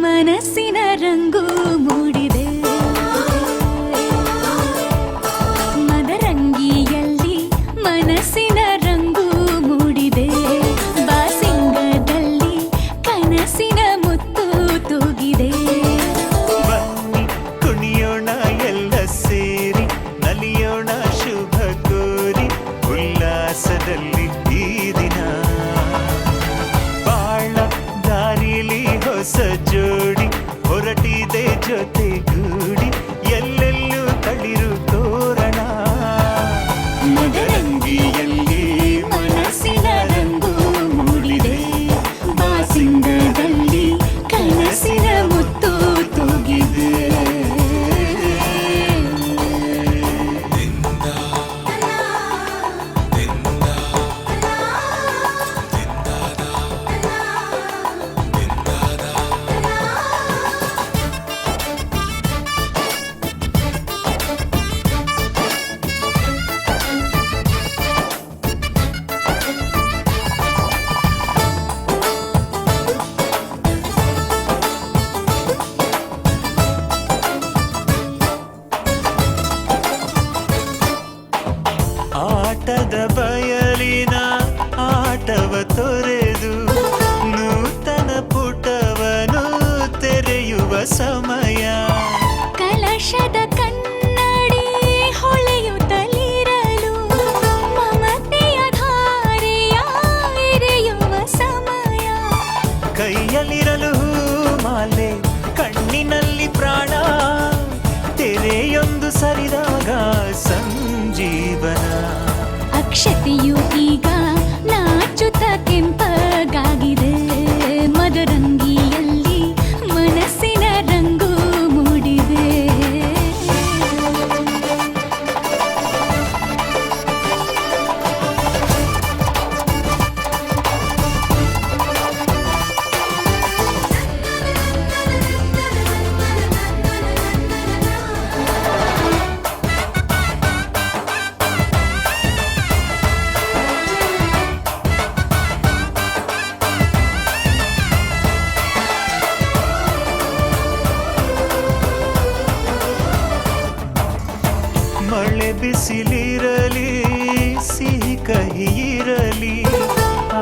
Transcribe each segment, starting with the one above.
ಮದರಂಗಿಯಲ್ಲಿ ಮನಸ್ಸಿನ ರಂಗು ಮೂಡಿದೆ ಮದರಂಗಿಯಲ್ಲಿ ಮನಸ್ಸಿನ ಸಮಯ. ಕಲಶದ ಕನ್ನಡಿ ಹೊಳೆಯುತ್ತಲಿರಲು ಮಮತೆಯ ಧಾರೆಯ ಎರೆಯುವ ಸಮಯ. ಕೈಯಲ್ಲಿರಲು ಮಾಲೆ ಕಣ್ಣಿನಲ್ಲಿ ಪ್ರಾಣ ತೆರೆಯೊಂದು ಸರಿದಾಗ ಸಂಜೀವನ. ಅಕ್ಷತೆಯು ಈಗ ನಾಚುತ್ತ ಕೆಂಪಗಾಗಿದೆ ಮದರಂಗಿಯಲ್ಲಿ ಮಳೆ ಬಿಸಿಲಿರಲಿ ಸಿಹಿ ಇರಲಿ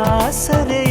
ಆಸರೆ